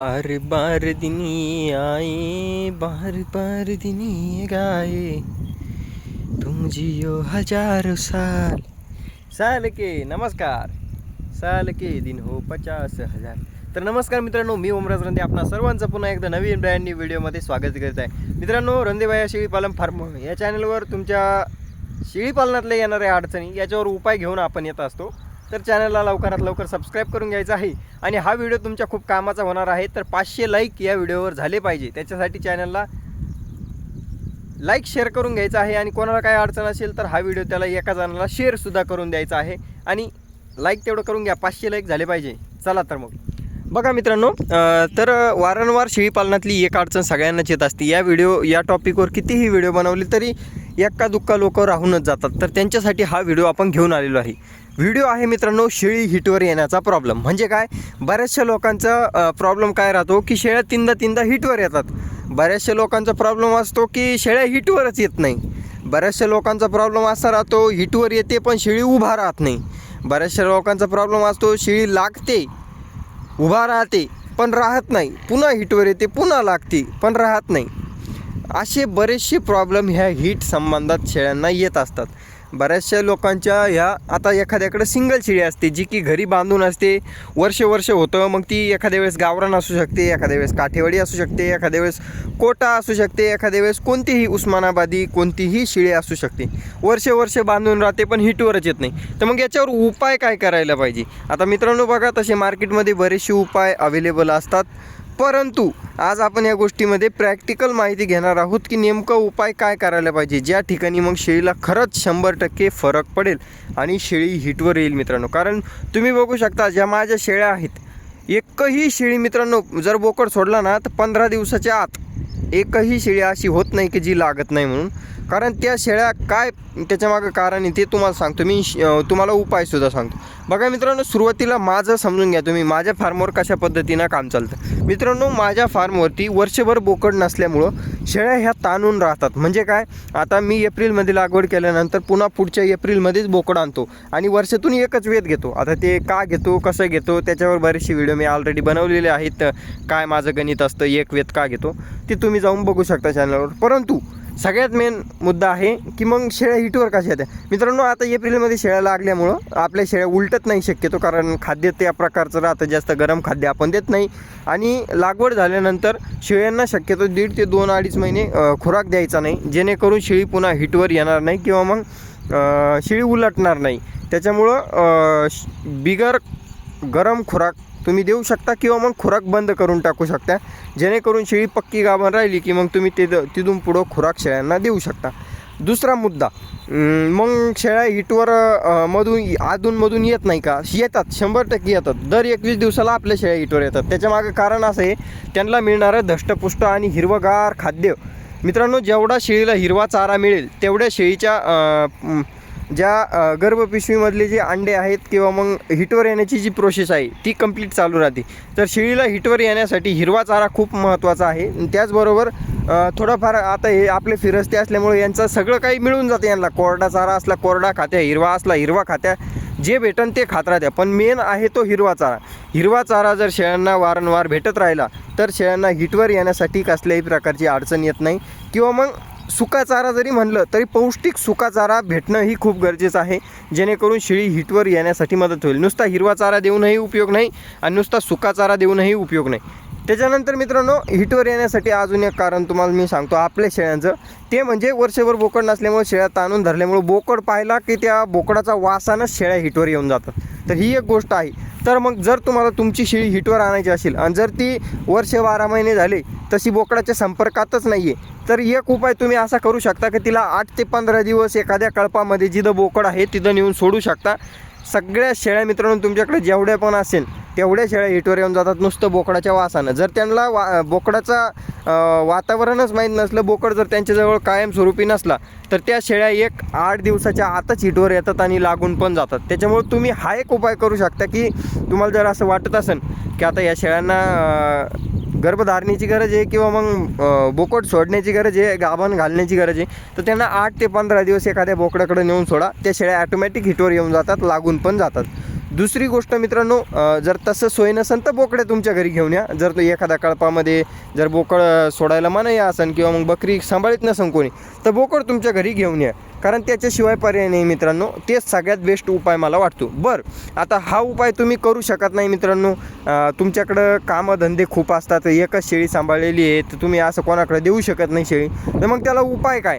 बार बार दिनी आए बार बार दिनी गाए। तुम जियो हजारों साल। साल के नमस्कार। साल के दिन हो पचास हजार। तर नमस्कार मित्रांनो मी ओमराज रंदे आपणा सर्वांचं पुन्हा एकदा नवीन ब्रँड न्यू व्हिडिओमध्ये स्वागत करत आहे. मित्रांनो रंदेबाया शेळीपालन फार्म या चॅनलवर तुमच्या शेळीपालनातल्या येणाऱ्या अडचणी याच्यावर उपाय घेऊन आपण येत असतो. तर चॅनलला लवकरात लवकर सबस्क्राईब करून घ्यायचा आहे. आणि हा व्हिडिओ तुमच्या खूप कामाचा होणार आहे तर पाचशे लाईक या व्हिडिओवर झाले पाहिजे. त्याच्यासाठी चॅनलला लाईक शेअर करून घ्यायचा आहे. आणि कोणाला काय अडचण असेल तर हा व्हिडिओ त्याला एका जणाला शेअरसुद्धा करून द्यायचा आहे. आणि लाईक तेवढं करून घ्या पाचशे लाईक झाले पाहिजे. चला तर मग. बघा मित्रांनो तर वारंवार शेळीपालनातली एक अडचण सगळ्यांनाच येत असते. या व्हिडिओ या टॉपिकवर कितीही व्हिडिओ बनवले तरी एक्का दुक्का लोक राहूनच जातात. तर त्यांच्यासाठी हा व्हिडिओ आपण घेऊन आलेलो आहे. व्हिडिओ आहे मित्रांनो शेळी हिटवर येण्याचा प्रॉब्लेम म्हणजे काय? बऱ्याचशा लोकांचा प्रॉब्लेम काय राहतो की शेळ्या तीनदा तीनदा हिटवर येतात. बऱ्याचशा लोकांचा प्रॉब्लेम असतो की शेळ्या हिटवरच येत नाही. बऱ्याचशा लोकांचा प्रॉब्लेम असा राहतो हिटवर येते पण शेळी उभा राहत नाही. बऱ्याचशा लोकांचा प्रॉब्लेम असतो शेळी लागते उभा राहते पण राहत नाही. पुन्हा हिटवर येते पुन्हा लागते पण राहत नाही. असे बरेचसे प्रॉब्लेम ह्या हीट संबंधात शेळ्यांना येत असतात. बऱ्याचशा लोकांच्या ह्या आता एखाद्याकडे सिंगल शिडी असते जी की घरी बांधून असते वर्ष वर्ष होतं मग ती एखाद्या वेळेस गावरान असू शकते एखाद्या वेळेस काठेवाडी असू शकते एखाद्या वेळेस कोटा असू शकते एखाद्या वेळेस कोणतीही उस्मानाबादी कोणतीही शेळी असू शकते. वर्ष वर्ष बांधून राहते पण हिटवरच येत नाही. तर मग याच्यावर उपाय काय करायला पाहिजे? आता मित्रांनो बघा तसे मार्केटमध्ये बरेचसे उपाय अवेलेबल असतात. परंतु आज आपण या गोष्टीमध्ये प्रॅक्टिकल माहिती घेणार आहोत की नेमकं उपाय काय करायला पाहिजे? ज्या ठिकाणी मग शेळीला खरंच शंभर टक्के फरक पडेल आणि शेळी हिटवर येईल मित्रांनो. कारण तुम्ही बघू शकता ज्या माझ्या शेळ्या आहेत एकही शेळी मित्रांनो जर बोकड सोडला ना तर पंधरा दिवसाच्या आत एकही शेळी अशी होत नाही की जी लागत नाही म्हणून. कारण त्या शेळ्या काय त्याच्यामागं कारण आहे ते तुम्हाला सांगतो. मी श- तुम्हाला उपायसुद्धा सांगतो. बघा मित्रांनो सुरुवातीला माझं समजून घ्या तुम्ही. माझ्या फार्मवर कशा पद्धतीनं काम चालतं. मित्रांनो माझ्या फार्मवरती वर्षभर बोकड नसल्यामुळं शेळ्या ह्या ताणून राहतात. म्हणजे काय? आता मी एप्रिलमध्ये लागवड केल्यानंतर पुन्हा पुढच्या एप्रिलमध्येच बोकड आणतो आणि वर्षातून एकच वेध घेतो. आता ते का घेतो कसं घेतो त्याच्यावर बरेचसे व्हिडिओ मी ऑलरेडी बनवलेले आहेत. काय माझं गणित असतं एक वेध का घेतो ते तुम्ही जाऊन बघू शकता चॅनलवर परंतु सगळ्यात मेन मुद्दा आहे की मग शेळ्या हिटवर कशा येत्या? मित्रांनो आता एप्रिलमध्ये शेळ्या लागल्यामुळं आपल्या शेळ्या उलटत नाही शक्यतो कारण खाद्य त्या प्रकारचं राहतं जास्त गरम खाद्य आपण देत नाही. आणि लागवड झाल्यानंतर शेळ्यांना शक्यतो दीड ते दोन अडीच महिने खुराक द्यायचा नाही जेणेकरून शेळी पुन्हा हिटवर येणार नाही किंवा मग शेळी उलटणार नाही. त्याच्यामुळं श- बिगर गरम खुराक तुम्ही देऊ शकता किंवा मग खुराक बंद करून टाकू शकता. जेणेकरून शेळी पक्की गाभण राहिली की मग तुम्ही ते तिथून पुढं खुराक शेळ्यांना देऊ शकता. दुसरा मुद्दा मग शेळ्या हिटवर मधून अधूनमधून येत नाही का? येतात शंभर टक्के येतात. दर एकवीस दिवसाला आपल्या शेळ्या हिटवर येतात. त्याच्यामागं कारण असं आहे त्यांना मिळणारं धष्टपुष्ट आणि हिरवगार खाद्य. मित्रांनो जेवढा शेळीला हिरवा चारा मिळेल तेवढ्या शेळीच्या ज्या गर्भपिशवीमधले जे अंडे आहेत किंवा मग हिटवर येण्याची जी प्रोसेस आहे ती कंप्लीट चालू राहते. तर शेळीला हिटवर येण्यासाठी हिरवा चारा खूप महत्त्वाचा आहे. त्याचबरोबर थोडंफार आता हे आपले फिरस्ते असल्यामुळे यांचं सगळं काही मिळून जातं यांना. कोरडा चारा असला कोरडा खात्या हिरवा असला हिरवा खात्या जे भेटन ते खात राहत्या पण मेन आहे तो हिरवा चारा. हिरवा चारा जर शेळ्यांना वारंवार भेटत राहिला तर शेळ्यांना हिटवर येण्यासाठी कसल्याही प्रकारची अडचण येत नाही. किंवा मग सुका चारा जरी म्हणलं तरी पौष्टिक सुका चारा भेटणं ही खूप गरजेचं आहे. जेणेकरून शेळी हिटवर येण्यासाठी मदत होईल. नुसता हिरवा चारा देऊनही उपयोग नाही आणि नुसता सुका चारा देऊनही उपयोग नाही. त्याच्यानंतर मित्रांनो हिटवर येण्यासाठी अजून एक कारण तुम्हाला मी सांगतो आपल्या शेळ्यांचं. ते म्हणजे वर्षभर बोकड नसल्यामुळे शेळ्या ताणून धरल्यामुळे बोकड पाहिला की त्या बोकडाचा वासानंच शेळ्या हिटवर येऊन जातात. तर ही एक गोष्ट आहे. तर मग जर तुम्हाला तुमची शेळी हिटवर आणायची असेल आणि जर ती वर्ष बारा महिने झाले तशी बोकडाच्या संपर्कातच नाही आहे तर एक उपाय तुम्ही असा करू शकता की तिला आठ ते पंधरा दिवस एखाद्या कळपामध्ये जिथं बोकड आहे तिथं नेऊन सोडू शकता. सगळ्या शेळ्या मित्रांनो तुमच्याकडे जेवढ्या पण असेल तेवढ्या शेळ्या हिटवर येऊन जातात नुसतं बोकडाच्या वासानं. जर त्यांना वा बोकडाचा वातावरणच माहीत नसलं बोकड जर त्यांच्याजवळ कायमस्वरूपी नसला तर त्या शेळ्या एक आठ दिवसाच्या आतच हिटवर येतात आणि लागून पण जातात. त्याच्यामुळे तुम्ही हा एक उपाय करू शकता की तुम्हाला जर असं वाटत असेल की आता या शेळ्यांना गर्भधारणेची गरज आहे किंवा मग बोकड सोडण्याची गरज आहे गाभण घालण्याची गरज आहे तर त्यांना आठ ते पंधरा दिवस एखाद्या बोकडाकडे नेऊन सोडा. त्या शेळ्या ॲटोमॅटिक हिटवर येऊन जातात लागून पण जातात. दुसरी गोष्ट मित्रांनो जर तसं सोय नसेल तर बोकडे तुमच्या घरी घेऊन या. जर तो एखाद्या कळपामध्ये जर बोकड सोडायला मनाई असेल किंवा मग बकरी सांभाळीत नसन कोणी तर बोकड तुमच्या घरी घेऊन या. कारण त्याच्याशिवाय पर्याय नाही मित्रांनो. तेच सगळ्यात बेस्ट उपाय मला वाटतो. बरं आता हा उपाय तुम्ही करू शकत नाही मित्रांनो. तुमच्याकडं कामं धंदे खूप असतात. एकच शेळी सांभाळलेली आहे तर तुम्ही असं कोणाकडे देऊ शकत नाही शेळी. तर मग त्याला उपाय काय?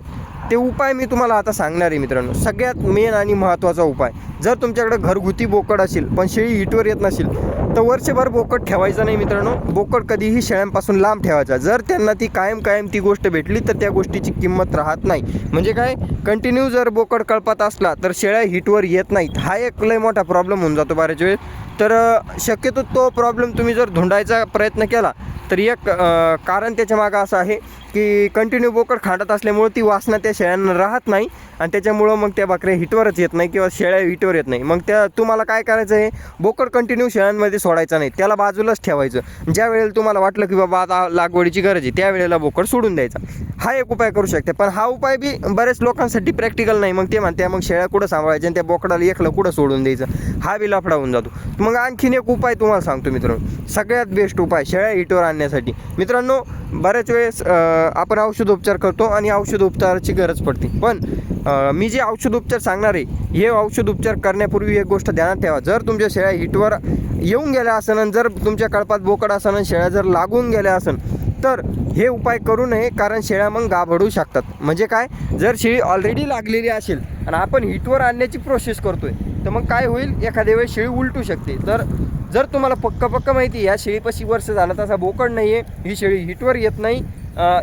ते उपाय मी तुम्हाला आता सांगणार आहे मित्रांनो. सगळ्यात मेन आणि महत्त्वाचा उपाय. जर तुमच्याकडे घरगुती बोकड असेल पण शेळी हिटवर येत नसेल तर वर्षभर बोकड ठेवायचं नाही मित्रांनो. बोकड कधीही शेळ्यांपासून लांब ठेवायचा. जर त्यांना ती कायम कायम ती गोष्ट भेटली तर त्या गोष्टीची किंमत राहत नाही. म्हणजे काय? कंटिन्यू जर बोकड कळपात असला तर शेळ्या हिटवर येत नाहीत. हा एक लय मोठा प्रॉब्लेम होऊन जातो बऱ्याच वेळेस. तर शक्यतो तो प्रॉब्लेम तुम्ही जर धुंडायचा प्रयत्न केला तर एक कारण त्याच्या मागं असं आहे की कंटिन्यू बोकड खांडत असल्यामुळं ती वासना त्या शेळ्यांना राहत नाही आणि त्याच्यामुळं मग त्या बकऱ्या हिटवरच येत नाही किंवा शेळ्या हिटवर येत नाही. मग त्या तुम्हाला काय करायचं आहे? बोकड कंटिन्यू शेळ्यांमध्ये सोडायचं नाही. त्याला बाजूलाच ठेवायचं. ज्या वेळेला तुम्हाला वाटलं की बाबा आता लागवडीची गरज आहे त्यावेळेला बोकड सोडून द्यायचा. हा एक उपाय करू शकते. पण हा उपाय बी बऱ्याच लोकांसाठी प्रॅक्टिकल नाही. मग ते म्हणते मग शेळ्या कुठं सांभाळायच्या? आणि त्या बोकडाला एकलं कुठं सोडून द्यायचं? हा बी लफडा होऊन जातो. मग आणखीन एक उपाय तुम्हाला सांगतो मित्रांनो. सगळ्यात बेस्ट उपाय शेळ्या हिटवर आणण्यासाठी. मित्रांनो बऱ्याच वेळेस आपण औषधोपचार करतो आणि औषधोपचाराची गरज पडते. पण मी जे औषधोपचार सांगणार आहे हे औषधोपचार करण्यापूर्वी एक गोष्ट ध्यानात ठेवा. जर तुमच्या शेळ्या हिटवर येऊन गेल्या असन आणि जर तुमच्या कळपात बोकड असन शेळ्या जर लागून गेल्या असन तर हे उपाय करू नये कारण शेळ्या मग गाभडू शकतात. म्हणजे काय? जर शेळी ऑलरेडी लागलेली असेल आणि आपण हिटवर आणण्याची प्रोसेस करतोय तर मग काय होईल? एखाद्या वेळेस शेळी उलटू शकते. तर जर तुम्हाला पक्क पक्क माहिती आहे, या शेळीपाशी वर्ष झालं तसा बोकड नाही आहे ही शेळी हिटवर येत नाही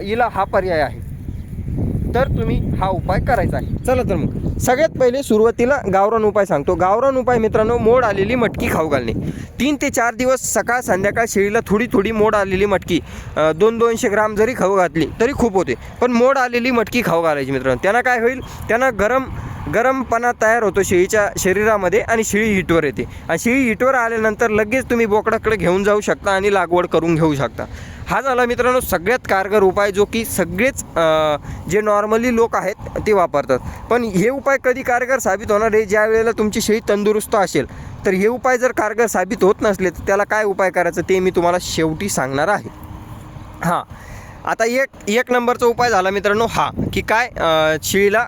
हिला हा पर्याय आहे. तर तुम्ही हा उपाय करायचा आहे. चला तर मग. सगळ्यात पहिले सुरुवातीला गावरान उपाय सांगतो. गावरान उपाय मित्रांनो मोड आलेली मटकी खाऊ घालणे. तीन ते चार दिवस सकाळ संध्याकाळ शेळीला थोडी थोडी मोड आलेली मटकी दोन दोनशे ग्राम जरी खाऊ घातली तरी खूप होते. पण मोड आलेली मटकी खाऊ घालायची मित्रांनो. त्यांना काय होईल? त्यांना गरम गरमपणा तयार होतो शेळीच्या शरीरामध्ये आणि शेळी हिटवर येते. आणि शेळी हिटवर आल्यानंतर लगेच तुम्ही बोकडाकडे घेऊन जाऊ शकता आणि लागवड करून घेऊ शकता. हा झाला मित्रांनो सगळ्यात कारगर उपाय जो की सगळेच जे नॉर्मली लोक आहेत ते वापरतात. पण हे उपाय कधी कारगर साबित होणार आहे? ज्या वेळेला तुमची शेळी तंदुरुस्त असेल तर हे उपाय जर कारगर साबित होत नसले तर त्याला काय उपाय करायचं ते मी तुम्हाला शेवटी सांगणार आहे. हां. आता एक एक नंबरचा उपाय झाला मित्रांनो हा की काय शेळीला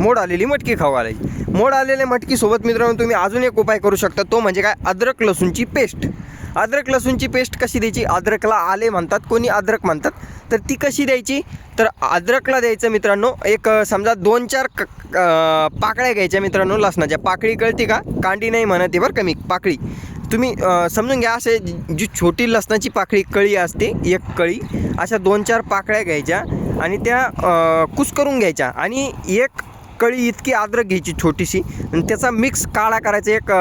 मोड आलेली मटकी खाऊ घालायची. मोड आलेल्या मटकीसोबत मित्रांनो तुम्ही अजून एक उपाय करू शकता तो म्हणजे काय? अद्रक लसूणची पेस्ट. अद्रक लसूणची पेस्ट कशी द्यायची? अद्रकला आले म्हणतात कोणी अद्रक म्हणतात? तर ती कशी द्यायची? तर अद्रकला द्यायचं मित्रांनो एक समजा दोन चार क पाकळ्या घ्यायच्या मित्रांनो लसणाच्या. पाकळी कळते का? कांडी नाही म्हणते बरं कमी पाकळी. तुम्ही समजून घ्या असे जी- छोटी लसणाची पाकळी कळी असते एक कळी अशा दोन चार पाकळ्या घ्यायच्या आणि त्या कुस कुस्करून घ्यायच्या. आणि एक कळी इतकी अद्रक घ्यायची छोटीशी. आणि त्याचा मिक्स काळा करायचा. एक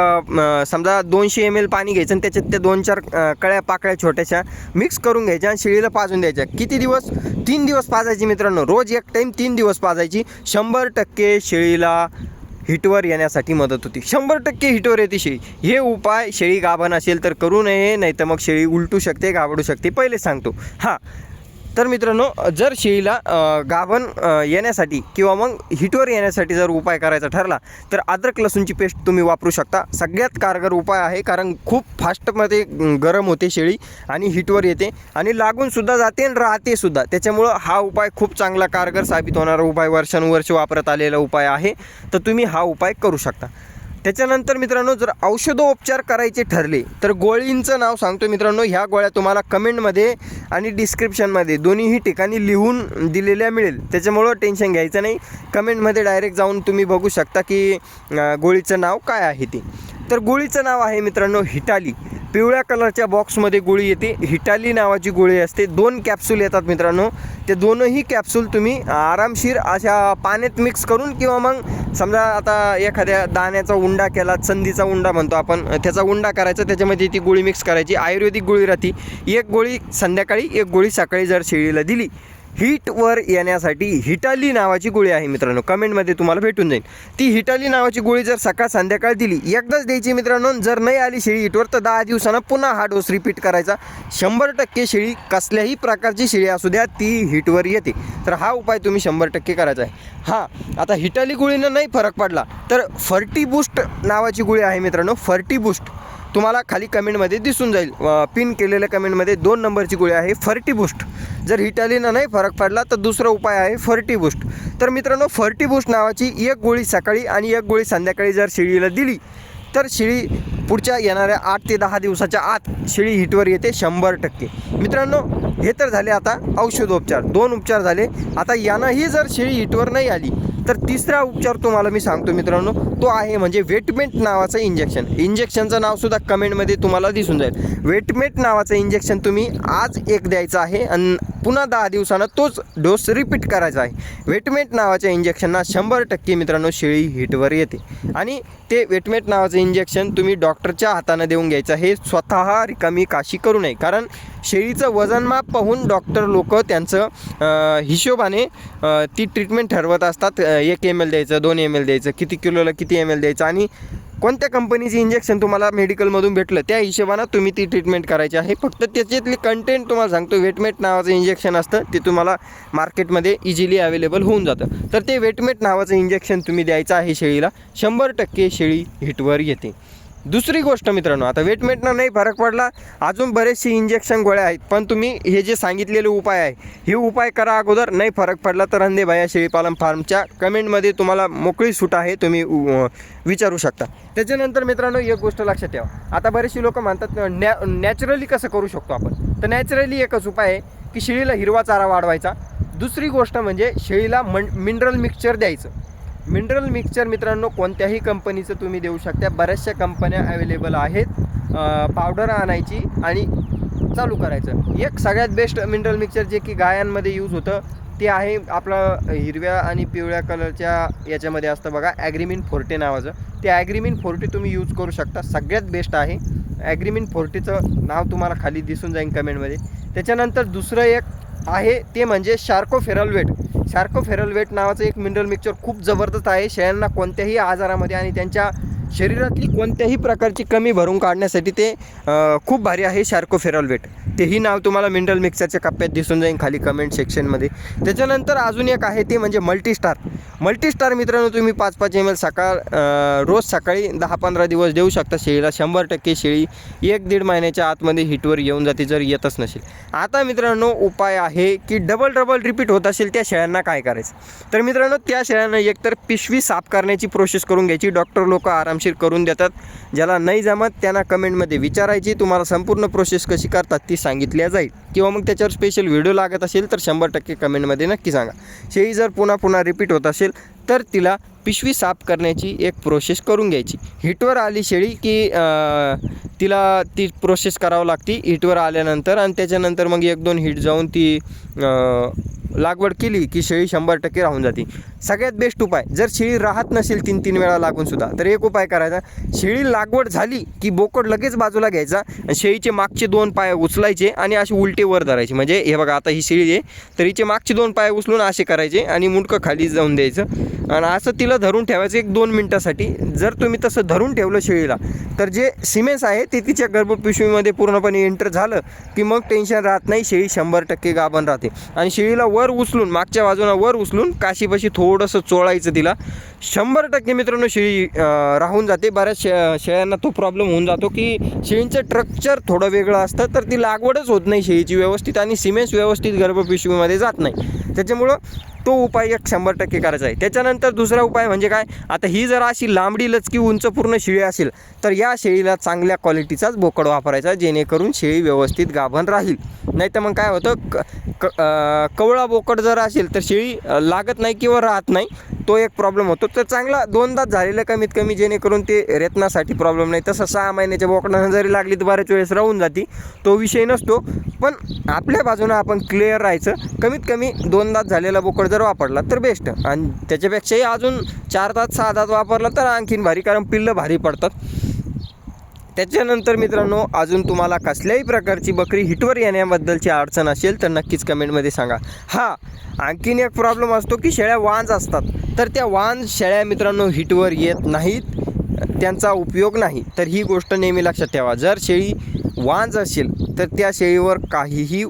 समजा दोनशे एम एल पाणी घ्यायचं आणि त्याच्यात त्या दोन चार कळ्या पाकळ्या छोट्याशा मिक्स करून घ्यायच्या आणि शेळीला पाजून द्यायच्या. किती दिवस? तीन दिवस पाजायची मित्रांनो. रोज एक टाईम तीन दिवस पाजायची. शंभर टक्के शेळीला हिटवर येण्यासाठी मदत होती. शंभर टक्के हिटवर येते शेळी. हे उपाय शेळी गाभण असेल तर करू नये नाही तर मग शेळी उलटू शकते गाबडू शकते. पहिले सांगतो. हां तर मित्रांनो जर शेळीला गाभण येण्यासाठी किंवा मग हिटवर येण्यासाठी जर उपाय करायचा ठरला तर अद्रक लसूणची पेस्ट तुम्ही वापरू शकता. सगळ्यात कारगर उपाय आहे कारण खूप फास्टमध्ये गरम होते शेळी आणि हिटवर येते. आणि लागूनसुद्धा जाते आणि राहते सुद्धा. त्याच्यामुळं हा उपाय खूप चांगला कारगर साबित होणारा उपाय वर्षानुवर्ष वापरत आलेला उपाय आहे. तर तुम्ही हा उपाय करू शकता. त्याच्यानंतर मित्रांनो जर औषधोपचार करायचे ठरले तर गोळींचं नाव सांगतो मित्रांनो. ह्या गोळ्या तुम्हाला कमेंटमध्ये आणि डिस्क्रिप्शनमध्ये दोन्हीही ठिकाणी लिहून दिलेल्या मिळेल. त्याच्यामुळं टेन्शन घ्यायचं नाही. कमेंटमध्ये डायरेक्ट जाऊन तुम्ही बघू शकता की गोळीचं नाव काय आहे ते. तर गोळीचं नाव आहे मित्रांनो हिटाली. पिवळ्या कलरच्या बॉक्समध्ये गोळी येते. हिटाली नावाची गोळी असते. दोन कॅप्सूल येतात मित्रांनो. ते दोनही कॅप्सूल तुम्ही आरामशीर अशा पाण्यात मिक्स करून किंवा मग समजा आता एखाद्या दाण्याचा उंडा केला संधीचा उंडा म्हणतो आपण त्याचा उंडा करायचा त्याच्यामध्ये ती गोळी मिक्स करायची. आयुर्वेदिक गोळी राहते. एक गोळी संध्याकाळी एक गोळी सकाळी जर शेळीला दिली हीटवर येण्यासाठी हिटाली नावाची गोळी आहे मित्रांनो. कमेंटमध्ये तुम्हाला भेटून जाईल. ती हिटाली नावाची गोळी जर सकाळ संध्याकाळ दिली एकदाच द्यायची मित्रांनो. जर नाही आली शेळी हिटवर तर दहा दिवसानं पुन्हा हा डोस रिपीट करायचा. शंभर टक्के शेळी कसल्याही प्रकारची शेळी असू द्या ती हिटवर येते. तर हा उपाय तुम्ही शंभर टक्के करायचा आहे. हां आता हिटाली गोळीनं नाही फरक पडला तर फर्टी बूस्ट नावाची गोळी आहे मित्रांनो. Ferti Boost. तुम्हाला खाली कमेंटमध्ये दिसून जाईल. पिन केलेल्या कमेंटमध्ये दोन नंबरची गोळी आहे फर्टी बूस्ट. जर हिटालीनं नाही फरक पडला तर दुसरा उपाय आहे फर्टी बूस्ट. तर मित्रांनो फर्टी बूस्ट नावाची एक गोळी सकाळी आणि एक गोळी संध्याकाळी जर शेळीला दिली तर शेळी पुढच्या येणाऱ्या आठ ते दहा दिवसाच्या आत शेळी हिटवर येते शंभर टक्के. मित्रांनो हे तर झाले आता औषधोपचार. दोन उपचार झाले. आता यानंही जर शेळी हिटवर नाही आली तर तिसरा उपचार तुम्हाला मी सांगतो मित्रांनो तो आहे म्हणजे वेटमेट नावाचं इंजेक्शन इंजेक्शनचं नावसुद्धा कमेंटमध्ये तुम्हाला दिसून जाईल. वेटमेट नावाचं इंजेक्शन तुम्ही आज एक द्यायचं आहे आणि पुन्हा दहा दिवसानं तोच डोस रिपीट करायचा आहे. वेटमेट नावाच्या इंजेक्शनना शंभर टक्के मित्रांनो शेळी हिटवर येते. आणि ते वेटमेट नावाचं इंजेक्शन तुम्ही डॉक्टरच्या हातानं देऊन घ्यायचं हे स्वतः रिकामी काशी करू नये. कारण शेळीचं वजनमाप पाहून डॉक्टर लोक त्यांचं हिशोबाने ती ट्रीटमेंट ठरवत असतात. एक एम एल द्यायचं दोन एम एल द्यायचं किती किलोला किती एम एल द्यायचं आणि कोणत्या कंपनीचं इंजेक्शन तुम्हाला मेडिकलमधून भेटलं त्या हिशोबानं तुम्ही ती ट्रीटमेंट करायची आहे. फक्त त्याच्यातली कंटेंट तुम्हाला सांगतो वेटमेट नावाचं इंजेक्शन असतं ते तुम्हाला मार्केटमध्ये इझिली अवेलेबल होऊन जातं. तर ते वेटमेट नावाचं इंजेक्शन तुम्ही द्यायचं आहे शेळीला शंभर टक्के शेळी हिटवर येते. दुसरी गोष्ट मित्रांनो आता वेटमेटनं नाही फरक पडला अजून बरेचसे इंजेक्शन गोळ्या आहेत पण तुम्ही हे जे सांगितलेले उपाय आहे हे उपाय करा अगोदर नाही फरक पडला तर अंधे भाया शेळीपालन फार्मच्या कमेंटमध्ये तुम्हाला मोकळी सूट आहे तुम्ही विचारू शकता. त्याच्यानंतर मित्रांनो एक गोष्ट लक्षात ठेवा. आता बरेचसे लोक म्हणतात नॅ नॅचरली कसं करू शकतो आपण? तर नॅचरली एकच उपाय आहे की शेळीला हिरवा चारा वाढवायचा. दुसरी गोष्ट म्हणजे शेळीला मन मिनरल मिक्सचर द्यायचं. मिनरल मिक्सचर मित्रांनो कोणत्याही कंपनीचं तुम्ही देऊ शकता. बऱ्याचशा कंपन्या अवेलेबल आहेत. पावडर आणायची आणि चालू करायचं. एक सगळ्यात बेस्ट मिनरल मिक्सचर जे की गायांमध्ये यूज होतं ते आहे आपलं हिरव्या आणि पिवळ्या कलरच्या याच्यामध्ये असतं बघा ॲग्रीमिन फोर्टे नावाचं. ते ॲग्रीमिन फोर्टे तुम्ही यूज करू शकता. सगळ्यात बेस्ट आहे. ॲग्रीमिन फोर्टीचं नाव तुम्हाला खाली दिसून जाईल कमेंटमध्ये त्याच्यानंतर दुसरं एक आहे ते म्हणजे शार्को फेरलवेट शार्को फेरलवेट नावाचं एक मिनरल मिक्सचर खूप जबरदस्त आहे. शेळ्यांना कोणत्याही आजारामध्ये आणि त्यांच्या शरीरातली कोणत्याही प्रकारची कमी भरून काढण्यासाठी ते खूप भारी आहे शार्को फेरलवेट तेही नाव तुम्हाला मिनरल मिक्सरच्या कप्प्यात दिसून जाईल खाली कमेंट सेक्शनमध्ये त्याच्यानंतर अजून एक आहे ते म्हणजे मल्टीस्टार मल्टीस्टार मित्रांनो तुम्ही पाच पाच एम एल सकाळ रोज सकाळी दहा पंधरा दिवस देऊ शकता शेळीला. शंभर टक्के शेळी एक दीड महिन्याच्या आतमध्ये हिटवर येऊन जाते जर येतच नसेल. आता मित्रांनो उपाय आहे की डबल डबल रिपीट होत असेल त्या शेळ्यांना काय करायचं? तर मित्रांनो त्या शेळ्यांना एकतर पिशवी साफ करण्याची प्रोसेस करून घ्यायची. डॉक्टर लोक आरामशीर करून देतात. ज्याला नाही जमत त्यांना कमेंटमध्ये विचारायची. तुम्हाला संपूर्ण प्रोसेस कशी करतात ती सांगितल्या जाईल. किंवा मग त्याच्यावर स्पेशल व्हिडिओ लागत असेल तर शंभर टक्के कमेंटमध्ये नक्की सांगा. शेळी जर पुन्हा पुन्हा रिपीट होत असेल तर तिला पिशवी साफ करण्याची एक प्रोसेस करून घ्यायची. हिटवर आली शेळी की तिला ती प्रोसेस करावं लागती. हिटवर आल्यानंतर आणि त्याच्यानंतर मग एक दोन हिट जाऊन ती लागवड केली की शेळी शंभर टक्के राहून जाते. सगळ्यात बेस्ट उपाय जर शेळी राहत नसेल तीन तीन वेळा लागून सुद्धा तर एक उपाय करायचा. शेळी लागवड झाली की बोकड लगेच बाजूला घ्यायचा आणि शेळीचे मागचे दोन पाय उचलायचे आणि असे उलटे वर धरायचे. म्हणजे हे बघा आता ही शेळी आहे तर हिचे मागचे दोन पाय उचलून असे करायचे आणि मुंडकं खाली जाऊन द्यायचं. आणि असं तिला धरून ठेवायचं एक दोन मिनटासाठी. जर तुम्ही तसं धरून ठेवलं शेळीला तर जे सिमेंट्स आहे ते तिच्या गर्भपिशवीमध्ये पूर्णपणे एंटर झालं की मग टेन्शन राहत नाही शेळी शंभर टक्के गाभण राहते. आणि शेळीला वर उचलून मागच्या बाजूला वर उचलून काशीपाशी थोडंसं चोळायचं तिला. शंभर टक्के मित्रांनो शेळी राहून जाते. बऱ्याच शे शेळ्यांना तो प्रॉब्लेम होऊन जातो की शेळींचं स्ट्रक्चर थोडं वेगळं असतं तर ती लागवडच होत नाही शेळीची व्यवस्थित आणि सिमेन्स व्यवस्थित गर्भपिशवीमध्ये जात नाही. त्याच्यामुळं तो उपाय एक शंभर टक्के करायचा आहे. त्याच्यानंतर दुसरा उपाय म्हणजे काय? आता ही जर अशी लांबडी लचकी उंच पूर्ण शेळी असेल तर या शेळीला चांगल्या क्वालिटीचाच बोकड वापरायचा जेणेकरून शेळी व्यवस्थित गाभण राहील. नाही तर मग काय होतं? क क कवळा बोकड जर असेल तर शेळी लागत नाही किंवा राहत नाही. तो एक प्रॉब्लेम होतो. तर चांगला दोनदाच झालेलं कमीत कमी जेणेकरून ते रेतनासाठी प्रॉब्लेम नाही. तसं सहा महिन्याच्या बोकडांना जरी लागली तर बऱ्याच वेळेस राहून जाती. तो विषय नसतो. पण आपल्या बाजूनं आपण क्लिअर राहायचं. कमीत कमी दोन दात झालेला बोकड जर वापरला तर बेस्ट आणि त्याच्यापेक्षाही अजून चार दात सहा दात वापरला तर आणखीन भारी. कारण पिल्लं भारी पडतात. त्याच्यानंतर मित्रांनो अजून तुम्हाला कसल्याही प्रकारची बकरी हिटवर येण्याबद्दलची अडचण असेल तर नक्कीच कमेंटमध्ये सांगा. हा आणखीन एक प्रॉब्लेम असतो की शेळ्या वांज असतात. तर त्या वांज शेळ्या मित्रांनो हिटवर येत नाहीत. त्यांचा उपयोग नाही. तर ही गोष्ट नेहमी लक्षात ठेवा. जर शेळी वांज असेल तर त्या शेळीवर काहीही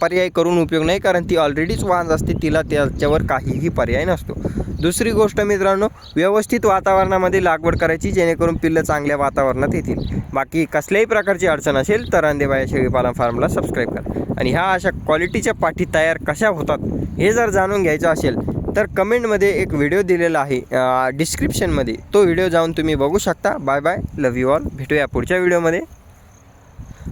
पर्याय करून उपयोग नाही कारण ती ऑलरेडीच वांज असते तिला त्याच्यावर काहीही पर्याय नसतो. दुसरी गोष्ट मित्रांनो व्यवस्थित वातावरणामध्ये लागवड करायची जेणेकरून पिल्लं चांगल्या वातावरणात येतील. बाकी कसल्याही प्रकारची अडचण असेल तर अंदेबाया शेळीपालन फार्मला सबस्क्राईब करा. आणि ह्या अशा क्वालिटीच्या पाठी तयार कशा होतात हे जर जाणून घ्यायचं असेल तर कमेंटमध्ये एक व्हिडिओ दिलेला आहे डिस्क्रिप्शनमध्ये तो व्हिडिओ जाऊन तुम्ही बघू शकता. Bye bye love you all भेटूया पुढच्या व्हिडिओमध्ये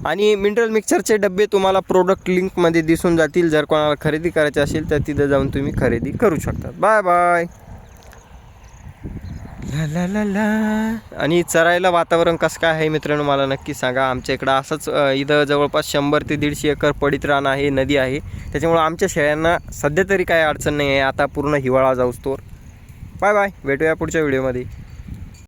आणि मिनरल मिक्सरचे डबे तुम्हाला प्रोडक्ट लिंकमध्ये दिसून जातील. जर कोणाला खरेदी करायची असेल तर तिथं जाऊन तुम्ही खरेदी करू शकता. बाय बाय ला ला ला ला आणि चरायला वातावरण कसं काय आहे मित्रांनो मला नक्की सांगा. आमच्या इकडं असंच इथं जवळपास शंभर ते दीडशे एकर पडित रान आहे नदी आहे. त्याच्यामुळं आमच्या शेळ्यांना सध्या तरी काय अडचण नाही आहे. आता पूर्ण हिवाळा जाऊस तोर बाय बाय भेटूया पुढच्या व्हिडिओमध्ये